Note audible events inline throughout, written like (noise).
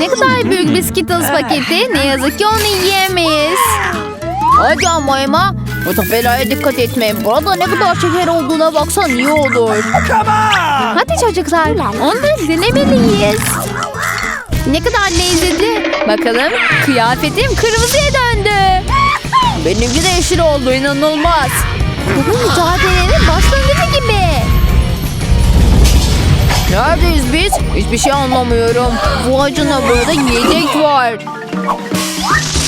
Ne kadar büyük bir Skittles paketi. Ne yazık ki onu yiyemeyiz. Hadi ama Emma. Bu tabelaya dikkat etme. Burada ne kadar şeker olduğuna baksan iyi olur. Hadi çocuklar. Onları denemeliyiz. Ne kadar lezzetli. Bakalım kıyafetim kırmızıya döndü. Benimki de yeşil oldu inanılmaz. Bu mücadelenin Neredeyiz biz? Hiçbir şey anlamıyorum. Bu acına burada yiyecek var.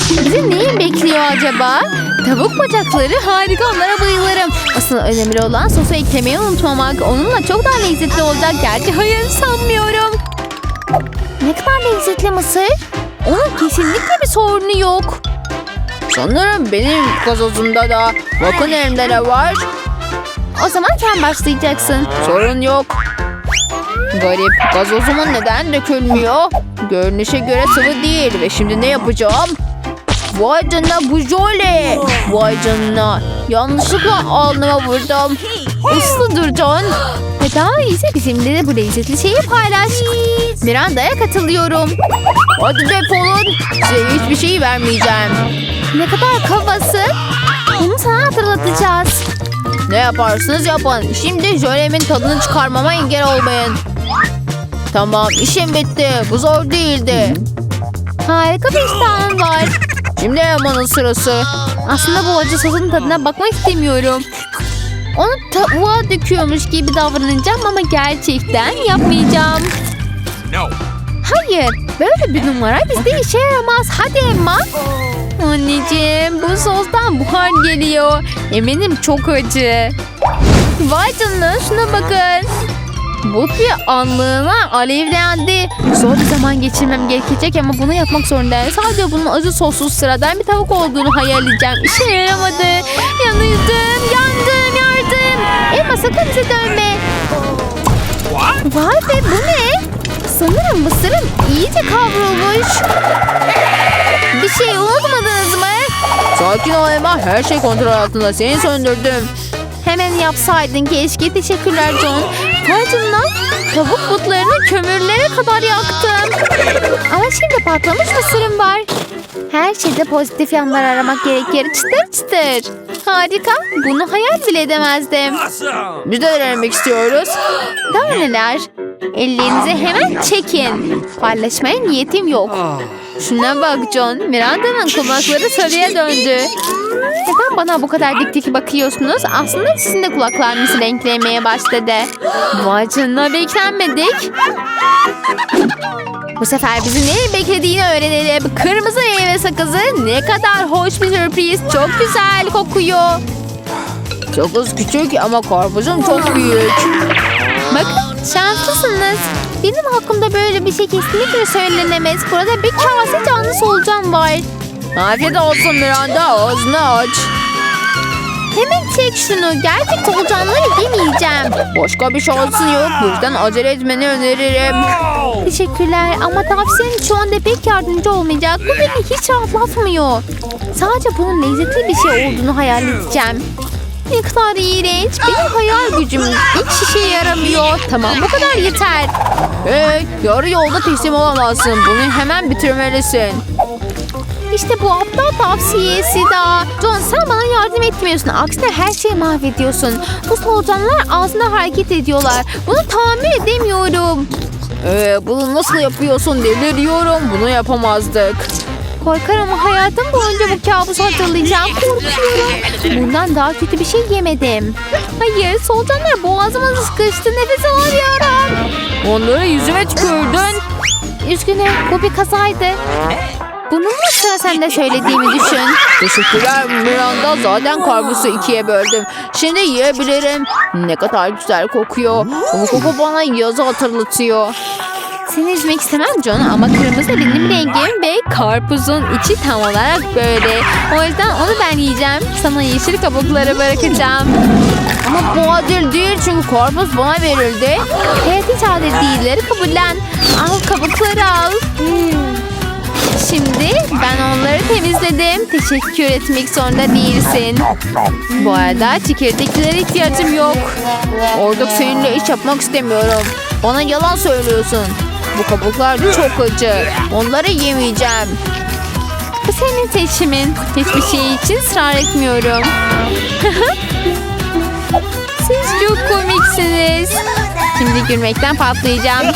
Bizi neyin bekliyor acaba? Tavuk bacakları harika onlara bayılırım. Asıl önemli olan sosu eklemeyi unutmamak. Onunla çok daha lezzetli olacak. Gerçi hayır sanmıyorum. Ne kadar lezzetli mısır? Onun kesinlikle bir sorunu yok. Sanırım benim gazozumda da. Bakın elimde ne var. O zaman sen başlayacaksın. Sorun yok. Garip. Gazozumun neden dökülmüyor? Görünüşe göre sıvı değil ve şimdi ne yapacağım? Vay canına bu jöle. Vay canına. Yanlışlıkla alnıma vurdum. Uslu dur John. Ve daha iyisi bizimle de bu lezzetli şeyi paylaş. Miranda'ya katılıyorum. Hadi defolun. Size hiçbir şey vermeyeceğim. Ne kadar kafası. Bunu sana hatırlatacağız. Ne yaparsınız yapın. Şimdi jölemin tadını çıkarmama engel olmayın. Tamam işim bitti. Bu zor değildi. Harika bir iştahım var. Şimdi Eman'ın sırası. Aslında bu acı sosun tadına bakmak istemiyorum. Onu tavuğa döküyormuş gibi davranacağım ama gerçekten yapmayacağım. No. Hayır, böyle bir numara bizde işe yaramaz. Hadi Emma. Anneciğim, bu sostan buhar geliyor. Eminim çok acı. Vay canına, şuna bakın. Bu bir anlığına alevlendi. Zor bir zaman geçirmem gerekecek ama bunu yapmak zorundayım. Sadece bunun acı sossuz sıradan bir tavuk olduğunu hayal edeceğim. İşe yaramadı. Yanıyordum, yandım, yardım. Emma sakın bize dönme. What? Vay be bu ne? Sanırım mısırım iyice kavrulmuş. Bir şey unutmadınız mı? Sakin ol Emma. Her şey kontrol altında. Seni söndürdüm. Hemen yapsaydın keşke. Teşekkürler John. Canına. Tavuk butlarını kömürlere kadar yaktım. Ama şimdi patlamış mısırım var. Her şeyde pozitif yanlar aramak gerekir. Çıtır çıtır. Harika. Bunu hayal bile edemezdim. Biz de denemek istiyoruz. Daha neler? Ellerinizi hemen çekin. Paylaşmaya niyetim yok. Şuna bak John. Miranda'nın kulakları sarıya döndü. Neden bana bu kadar dik dik bakıyorsunuz? Aslında sizin de kulaklarınız renklemeye başladı. Vay canına beklenmedik. Bu sefer bizi ne beklediğini öğrenelim. Kırmızı meyve sakızı ne kadar hoş bir sürpriz. Çok güzel kokuyor. Sakız küçük ama karpuzum çok büyük. Bakın şanslısınız. Benim hakkımda böyle bir şey kesinlikle söylenemez. Burada bir kase canlı solucan var. Afiyet olsun Miranda ağzını aç. Hemen çek şunu. Gerçek solucanları yemeyeceğim. Başka bir şansın yok. Bu yüzden acele etmeni öneririm. Teşekkürler ama tavsiyenin şu anda pek yardımcı olmayacak. Bu beni hiç rahatlatmıyor. Sadece bunun lezzetli bir şey olduğunu hayal edeceğim. Ne kadar iğrenç. Benim hayal gücüm hiç işe yaramıyor. Tamam bu kadar yeter. Hey yarı yolda teslim olamazsın. Bunu hemen bitirmelisin. İşte bu aptal tavsiyesi daha. John sen bana yardım etmiyorsun. Aksine her şeyi mahvediyorsun. Bu solucanlar ağzında hareket ediyorlar. Bunu tahammül edemiyorum. Ee, bunu nasıl yapıyorsun deliriyorum. Bunu yapamazdık. Korkarım ama hayatım boyunca bu kabusu hatırlayacağım. Korkuyorum. Bundan daha kötü bir şey yemedim. Hayır solucanlar boğazıma sıkıştı. Nefes alamıyorum. Onları yüzüme tükürdün. Üzgünüm bu bir kazaydı. Bunu mu sıra sende söylediğimi düşün. Teşekkürler Miranda. Zaten karpuzu ikiye böldüm. Şimdi yiyebilirim. Ne kadar güzel kokuyor. Bu koku bana yazı hatırlatıyor. Seni üzmek istemem John ama kırmızı benim rengim ve karpuzun içi tam olarak böyle. O yüzden onu ben yiyeceğim. Sana yeşil kabukları bırakacağım. Ama bu adil değil çünkü karpuz bana verildi. Evet hiç adil değilleri kabullen. Al kabukları al. Şimdi ben onları temizledim. Teşekkür etmek zorunda değilsin. Bu arada çekirdeklere ihtiyacım yok. Orada seninle iş yapmak istemiyorum. Bana yalan söylüyorsun. Bu kabuklar çok acı. Onları yemeyeceğim. Bu senin seçimin. Hiçbir şey için ısrar etmiyorum. (laughs) Siz çok komiksiniz. Şimdi gülmekten patlayacağım.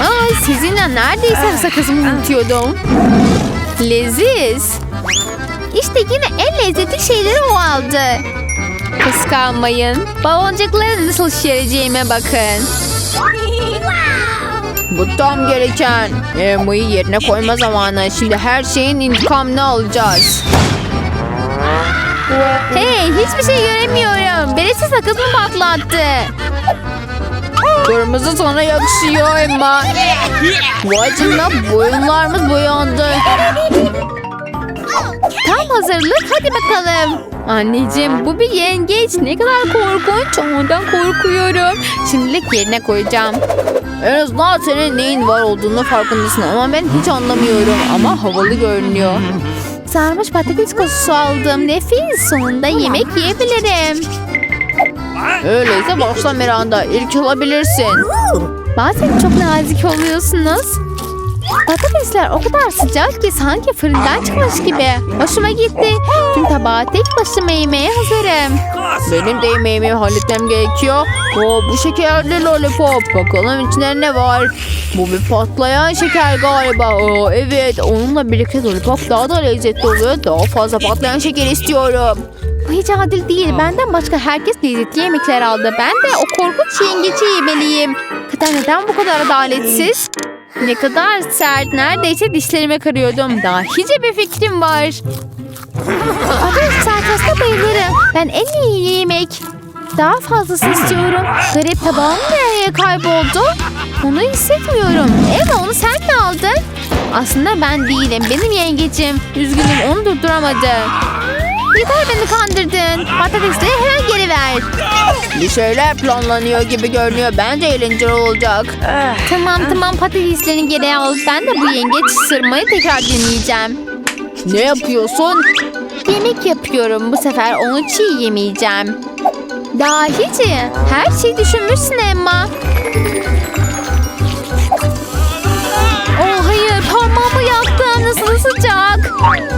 Aa, sizinle neredeyse sakızımı unutuyordum. Leziz. İşte yine en lezzetli şeyleri o aldı. Kıskanmayın. Baloncukları nasıl şişireceğime bakın. Bu tam gereken. Elmayı yerine koyma zamanı. Şimdi her şeyin intikamını alacağız. Hey hiçbir şey göremiyorum. Birisi sakızımı patlattı. Kırmızı sana yakışıyor Emma. Vay canına boyunlarımız boyandı. Tam hazırlık hadi bakalım. Anneciğim bu bir yengeç. Ne kadar korkunç. Ondan korkuyorum. Şimdilik yerine koyacağım. En azından senin neyin var olduğunu farkındasın ama ben hiç anlamıyorum. Ama havalı görünüyor. Sarmış patates kokusu aldım. Nefis. Sonunda yemek yiyebilirim. Öyleyse başla Miranda. İlk olabilirsin. Bazen çok nazik oluyorsunuz. Patatesler o kadar sıcak ki sanki fırından çıkmış gibi. Hoşuma gitti. Tüm tabağı tek başıma yemeye hazırım. Benim de yemeğimi halletmem gerekiyor. Oo, bu şekerli lollipop. Bakalım içinde ne var? Bu bir patlayan şeker galiba. Oo, evet onunla birlikte lollipop daha da lezzetli oluyor. Daha fazla patlayan şeker istiyorum. Bu hiç adil değil. Benden başka herkes lezzetli yemekler aldı. Ben de o korkunç yengeci yemeliyim. Kadar neden bu kadar adaletsiz? Ne kadar sert. Neredeyse dişlerime kırıyordum. Dahice bir fikrim var. Patates salatasına bayılırım. Ben en iyi yemek. Daha fazlasını istiyorum. Garip tabağım nereye kayboldu? Onu hissetmiyorum. Eva onu sen mi aldın? Aslında ben değilim. Benim yengecim. Üzgünüm onu durduramadı. Yeter beni kandırdın. Patatesleri hemen geri ver. Bir şeyler planlanıyor gibi görünüyor. Bence eğlenceli olacak. Tamam tamam patateslerini geri al. Ben de bu yengeç ısırmayı tekrar deneyeceğim. Ne yapıyorsun? Yemek yapıyorum. Bu sefer onu çiğ yemeyeceğim. Dahici. Her şeyi düşünmüşsün Emma.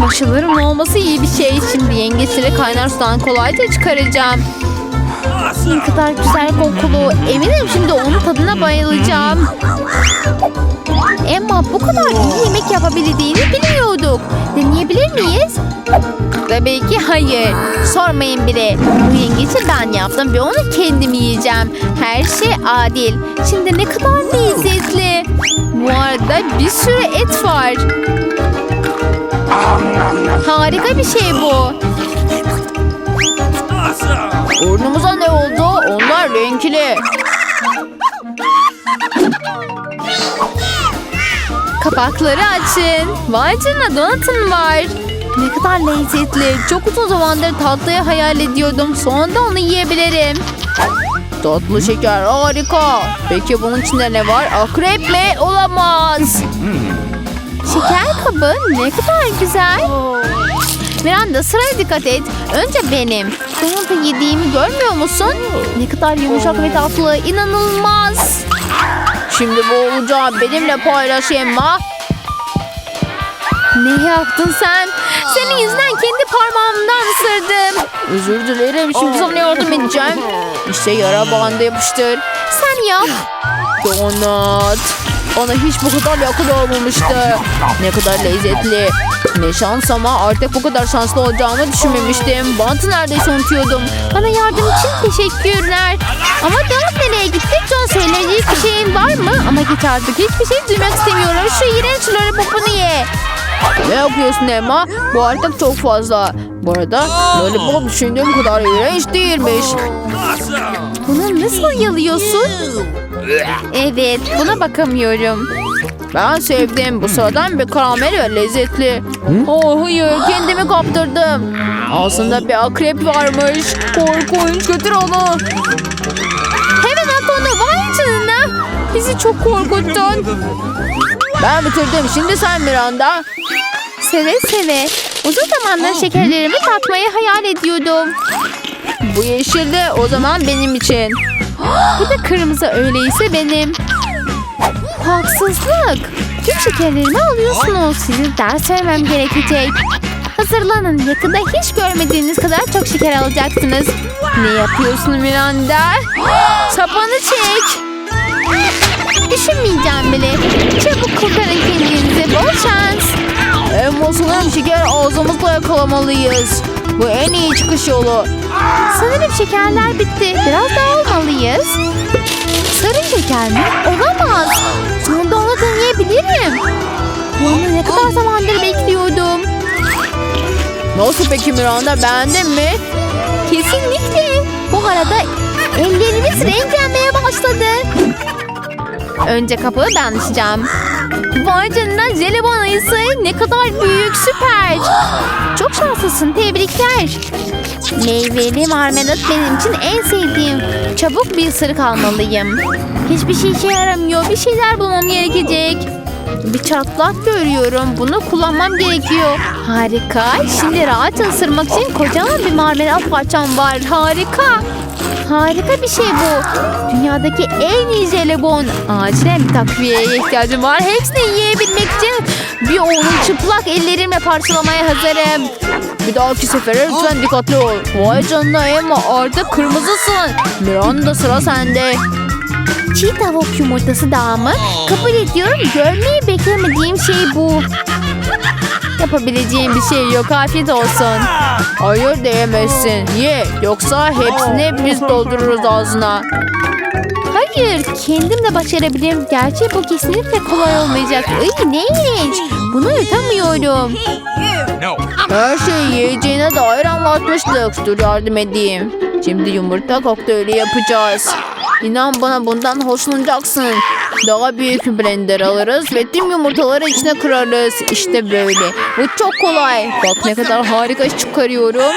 Başılarımın olması iyi bir şey. Şimdi yengeçleri kaynar sudan kolayca çıkaracağım. Ne kadar güzel kokulu. Eminim şimdi onun tadına bayılacağım. Emma bu kadar iyi yemek yapabildiğini bilmiyorduk. Deneyebilir miyiz? Tabii ki hayır. Sormayın bile. Bu yengeci ben yaptım ve onu kendim yiyeceğim. Her şey adil. Şimdi ne kadar lezzetli. Bu arada bir sürü et var. Harika bir şey bu. Burnumuza ne oldu? Onlar renkli. Kapakları açın. Vay canına donatın var. Ne kadar lezzetli. Çok uzun zamandır tatlıyı hayal ediyordum. Sonunda onu yiyebilirim. Tatlı şeker harika. Peki bunun içinde ne var? Akrep mi? Olamaz. Şeker kabı ne kadar güzel. Miranda sıraya dikkat et. Önce benim. Sonunda yediğimi görmüyor musun? Ne kadar yumuşak ve tatlı. İnanılmaz. Şimdi bu olacağı benimle paylaş Emma. Ne yaptın sen? Senin yüzünden kendi parmağımdan ısırdım. Özür dilerim. Şimdi sana yardım edeceğim. İşte yara bandı yapıştır. Sen yap. Donat. Bana hiç bu kadar yakın olmamıştı. Ne kadar lezzetli. Ne şans ama artık bu kadar şanslı olacağımı düşünmemiştim. Bantı neredeyse unutuyordum. Bana yardım için teşekkürler. Ama Donat nereye gitti? John söyleyecek bir şeyin var mı? Ama git artık hiçbir şey duymak istemiyorum. Şu iğrenç lollipopunu ye. Ne yapıyorsun Emma? Bu artık çok fazla. Bu arada lollipop düşündüğüm kadar iğrenç değilmiş. Bunu nasıl yalıyorsun? Evet, buna bakamıyorum. Ben sevdim. Bu sıradan bir karamel ve lezzetli. Oh hayır, kendimi kaptırdım. Aslında bir akrep varmış. Korkunç, götür onu. Hemen at onu, vay canına. Bizi çok korkuttun. Ben bitirdim. Şimdi sen Miranda. Seve seve. Uzun zamandır şekerlerimi tatmayı hayal ediyordum. Bu yeşil de o zaman benim için. Bu da kırmızı öyleyse benim. Haksızlık. Tüm şekerlerimi alıyorsunuz. Size ders vermem gerekecek. Hazırlanın. Yakında hiç görmediğiniz kadar çok şeker alacaksınız. Ne yapıyorsun Miranda? Sapanı çek. Düşünmeyeceğim bile. Çabuk kurtarın kendinizi. Bol şans. Emma sanırım şeker ağzımızla yakalamalıyız. Bu en iyi çıkış yolu. Sanırım şekerler bitti. Biraz daha almalıyız. Sarı şeker mi? Olamaz. Sonunda onu deneyebilirim. Bunu ne kadar zamandır bekliyordum. Nasıl peki Miranda beğendin mi? Kesinlikle. Bu arada ellerimiz renklenmeye başladı. Önce kapığı ben açacağım. Vay canına jelibon ayısı ne kadar büyük süper. Çok şanslısın tebrikler. Meyveli marmelat benim için en sevdiğim. Çabuk bir ısırık almalıyım. Hiçbir şey işe yaramıyor. Bir şeyler bulmam gerekecek. Bir çatlak görüyorum. Bunu kullanmam gerekiyor. Harika. Şimdi rahatça ısırmak için kocaman bir marmelat parçam var. Harika. Harika bir şey bu. Dünyadaki en iyi jelibon. Acilen bir takviyeye ihtiyacım var. Hepsini yiyebilmek için bir onu çıplak ellerimle parçalamaya hazırım. Bir dahaki sefere lütfen dikkatli ol. Vay canına Emma artık kırmızısın. Miranda sıra sende. Çiğ tavuk yumurtası daha mı? Kabul ediyorum. Görmeyi beklemediğim şey bu. Yapabileceğim bir şey yok. Afiyet olsun. Hayır diyemezsin. Ye. Yoksa hepsini biz doldururuz ağzına. Hayır. Kendim de başarabilirim. Gerçi bu kesinlikle kolay olmayacak. Ay ne iğrenç. Bunu yutamıyorum. Her şeyi yiyeceğine dair anlatmıştık. Dur yardım edeyim. Şimdi yumurta kokteyli yapacağız. İnan bana bundan hoşlanacaksın. Daha büyük bir blender alırız ve tüm yumurtaları içine kırarız. İşte böyle. Bu çok kolay. Bak ne kadar harika iş çıkarıyorum.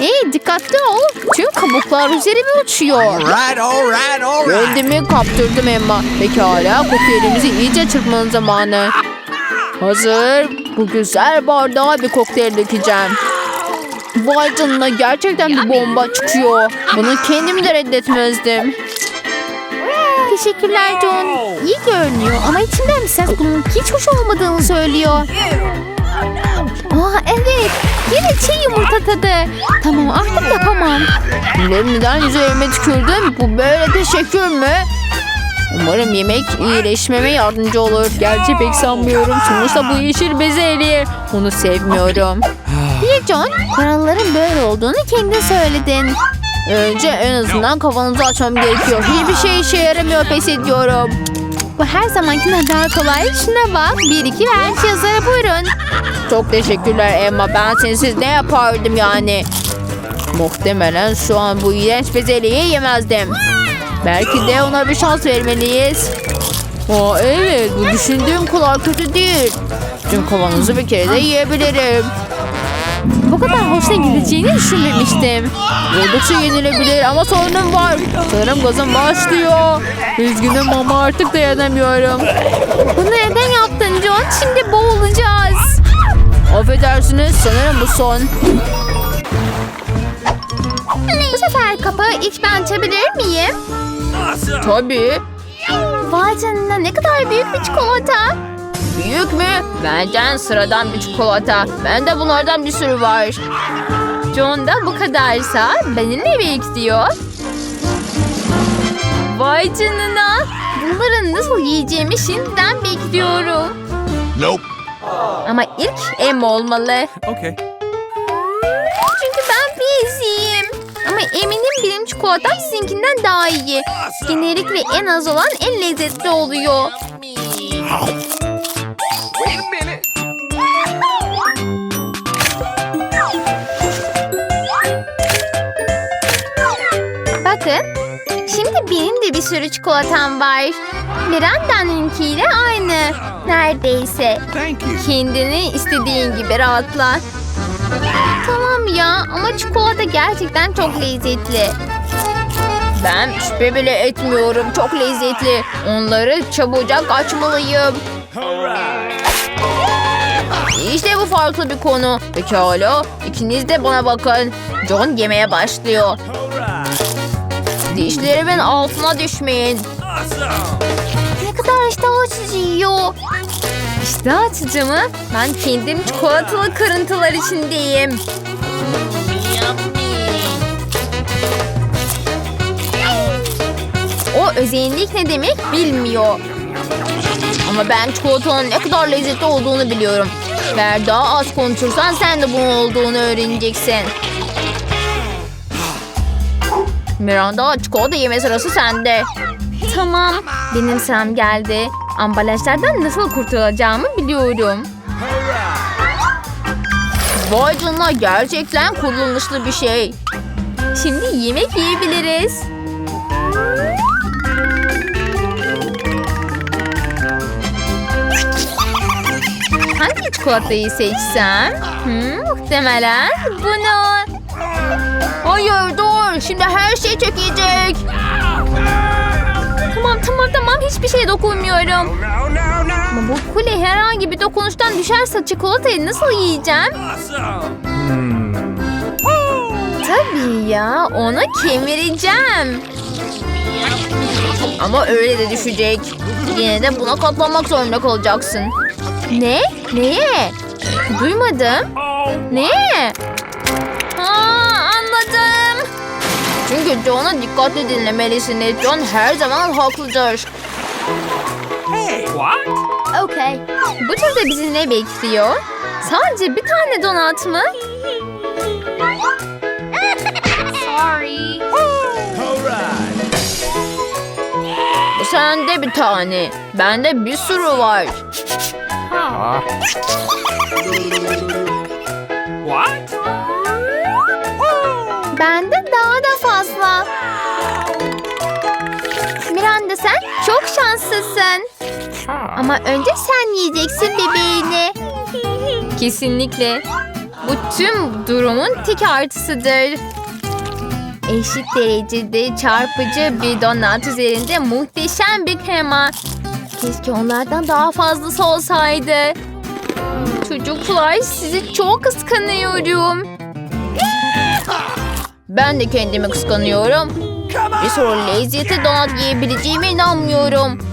Ee, dikkatli ol. Tüm kabuklar üzerime uçuyor. Alright, alright, alright. Kendimi kaptırdım Emma. Pekala kokteylimizi iyice çırpmanın zamanı. Hazır. Bu güzel bardağa bir kokteyl dökeceğim. Vay canına gerçekten bir bomba çıkıyor. Bunu kendim de reddetmezdim. Teşekkürler John. İyi görünüyor ama içimden bir ses bunun hiç hoş olmadığını söylüyor. Aa evet. Yine çiğ yumurta tadı. Tamam artık yapamam. Bunları neden üzerime tükürdün? Bu böyle teşekkür mü? Umarım yemek iyileşmeme yardımcı olur. Gerçi pek sanmıyorum. Sonuçta bu yeşil bezelye. Onu sevmiyorum. Niye John? Paraların böyle olduğunu kendin söyledin. Önce en azından kafanızı açmam gerekiyor. Hiçbir şey işe yaramıyor pes ediyorum. Bu her zamankinden daha kolay. Şuna bak. Bir iki ve her şey hazır buyurun. Çok teşekkürler Emma. Ben sensiz ne yapardım yani? Muhtemelen şu an bu iğrenç bezelyeyi yemezdim. Belki de ona bir şans vermeliyiz. Aa, evet bu düşündüğüm kadar kötü değil. Tüm kavanozu bir kere de yiyebilirim. Bu kadar hoşuna gideceğini düşünmemiştim. Oldukça yenilebilir ama sorunum var. Sanırım gazım başlıyor. Üzgünüm ama artık dayanamıyorum. Bunu neden yaptın John? Şimdi boğulacağız. Affedersiniz sanırım bu son. Bu sefer kapağı ilk ben açabilir miyim? Tabii. Vay canına ne kadar büyük bir çikolata. Büyük mü? Benden sıradan bir çikolata. Bende bunlardan bir sürü var. John'da bu kadarsa benim ne bekliyor? Vay canına. Bunları nasıl yiyeceğimi şimdiden bekliyorum. Nope. Ama ilk Emma olmalı. Okay. Çünkü ben biziyim. Ama eminim benim çikolatam sizinkinden daha iyi. Genellikle en az olan en lezzetli oluyor. De bir sürü çikolatam var. Miranda'nınkiyle aynı. Neredeyse. Kendini istediğin gibi rahatla. Tamam ya ama çikolata gerçekten çok lezzetli. Ben şüphe bile etmiyorum. Çok lezzetli. Onları çabucak açmalıyım. İşte bu farklı bir konu. Pekala. İkiniz de bana bakın. John yemeye başlıyor. Dişlerimin altına düşmeyin. Ne kadar iştah açıcı yiyor. İştah açıcı mı? Ben kendim çikolatalı kırıntılar içindeyim. O özellik ne demek bilmiyor. Ama ben çikolatanın ne kadar lezzetli olduğunu biliyorum. Eğer daha az konuşursan sen de bunun olduğunu öğreneceksin. Miranda çikolata yeme sırası sende. Tamam. Benim sıram geldi. Ambalajlardan nasıl kurtulacağımı biliyorum. Vay canına gerçekten kullanışlı bir şey. Şimdi yemek yiyebiliriz. Hangi çikolatayı seçsem? Hmm, muhtemelen bunu. Hayır dur. Şimdi her şey çökecek. Tamam tamam tamam hiçbir şeye dokunmuyorum. Ama bu kule herhangi bir dokunuştan düşerse çikolatayı nasıl yiyeceğim? Tabii ya onu kemireceğim. Ama öyle de düşecek. Yine de buna katlanmak zorunda kalacaksın. Ne? Neye? Duymadım. Ne? Çünkü John'u dikkatli dinlemelisiniz. John her zaman haklıdır. Hey. What? Okay. Bu turda bizi ne bekliyor? Sadece bir tane donat mı? Sorry. All right. Bu sende bir tane. Bende bir sürü var. What? Bende daha da şanslısın. Ama önce sen yiyeceksin bebeğini. Kesinlikle. Bu tüm durumun tek artısıdır. Eşit derecede çarpıcı bir donat üzerinde muhteşem bir krema. Keşke onlardan daha fazlası olsaydı. Çocuklar sizi çok kıskanıyorum. Ben de kendimi kıskanıyorum. Bir soru lezzeti donat yiyebileceğime inanmıyorum.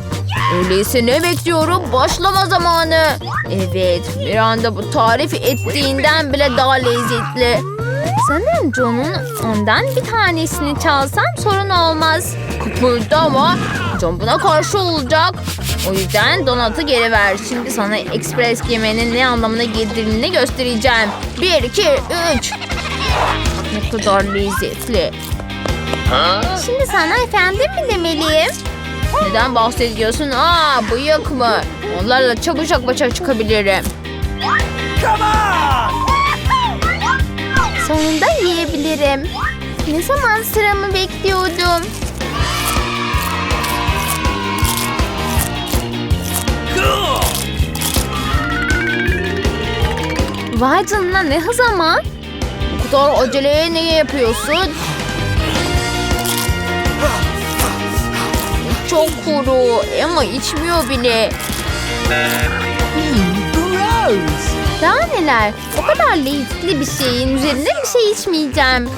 Öyleyse ne bekliyorum? Başlama zamanı. Evet, bir anda bu tarif ettiğinden bile daha lezzetli. Sanırım John'un ondan bir tanesini çalsam sorun olmaz. Kıpırdama. John buna karşı olacak. O yüzden donatı geri ver. Şimdi sana ekspres yemenin ne anlamına geldiğini göstereceğim. Bir, iki, üç. Ne kadar lezzetli. Şimdi sana efendim mi demeliyim? Neden bahsediyorsun? Aa bıyık mı? Onlarla çabucak başa çıkabilirim. Sonunda yiyebilirim. Ne zaman sıramı bekliyordum? Vay canına ne hız ama. Bu kadar aceleye ne yapıyorsun? Çok kuru ama içmiyor bile. Daha neler? O kadar lezzetli bir şeyin üzerine bir şey içmeyeceğim.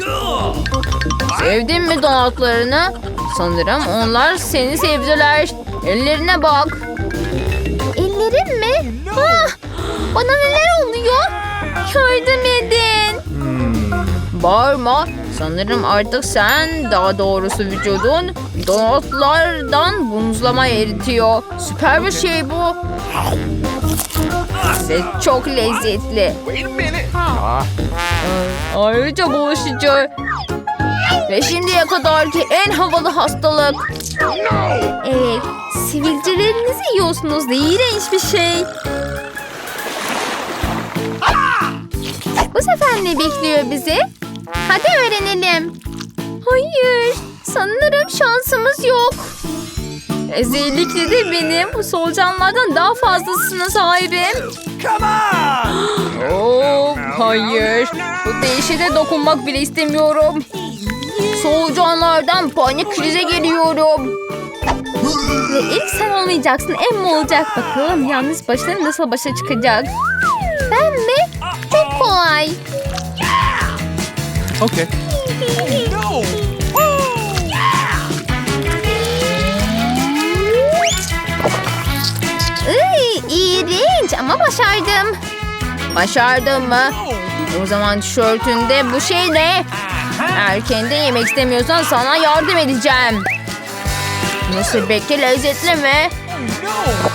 Sevdin mi donatlarını? Sanırım onlar seni sevdiler. Ellerine bak. Ellerim mi? Ah, bana neler oluyor? Yardım edin. Bağırma. Sanırım artık sen, daha doğrusu vücudun donatlardan buzlama eritiyor. Süper bir şey bu. Ve çok lezzetli. Ayrıca bulaşıcı. Ve şimdiye kadarki en havalı hastalık. Evet, sivilcelerinizi yiyorsunuz. İğrenç bir şey. Bu sefer ne bekliyor bizi? Hadi öğrenelim. Hayır, sanırım şansımız yok. Özellikle de benim bu solucanlardan daha fazlasına sahibim. Come on. (gasps) Oh, hayır. Bu değişe dokunmak bile istemiyorum. Solucanlardan panik krize geliyorum. Ve ilk sen olmayacaksın, Emma olacak. Bakalım yalnız başına nasıl başa çıkacak. Ben mi? Çok kolay. Okay. No. Iy, iğrenç ama başardım. Başardın mı? O zaman tişörtünde bu şey ne? Eğer kendin yemek istemiyorsan sana yardım edeceğim. Nasıl peki lezzetli mi?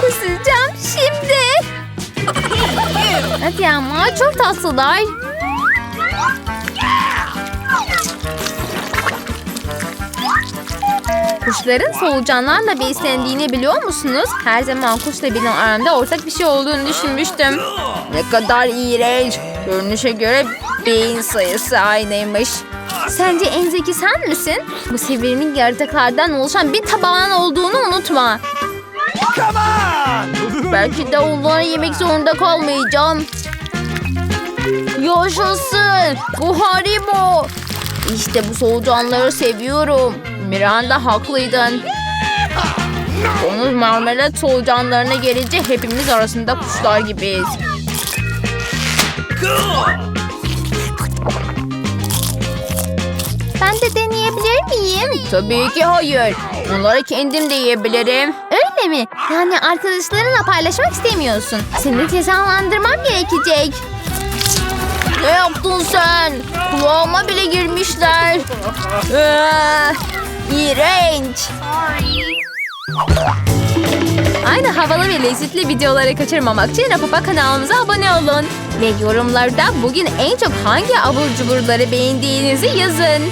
Kusacağım şimdi. Hadi ama çok tatlılar. Kuşların solucanlarla beslendiğini biliyor musunuz? Her zaman kuşla benim aramda ortak bir şey olduğunu düşünmüştüm. Ne kadar iğrenç. Görünüşe göre beyin sayısı aynıymış. Sence en zeki sen misin? Bu sevimli yaratıklardan oluşan bir tabağın olduğunu unutma. (laughs) Belki de onları yemek zorunda kalmayacağım. Yaşasın! Bu Haribo! İşte bu solucanları seviyorum. Miranda haklıydın. Konu marmelat solucanlarına gelince hepimiz arasında kuşlar gibiyiz. Ben de deneyebilir miyim? Tabii ki hayır. Onları kendim de yiyebilirim. Öyle mi? Yani arkadaşlarınla paylaşmak istemiyorsun. Seni cezalandırmam gerekecek. Ne yaptın sen? Kulağıma bile girmişler. İğrenç. Aynı havalı ve lezzetli videoları kaçırmamak için Rapapa kanalımıza abone olun. Ve yorumlarda bugün en çok hangi abur cuburları beğendiğinizi yazın.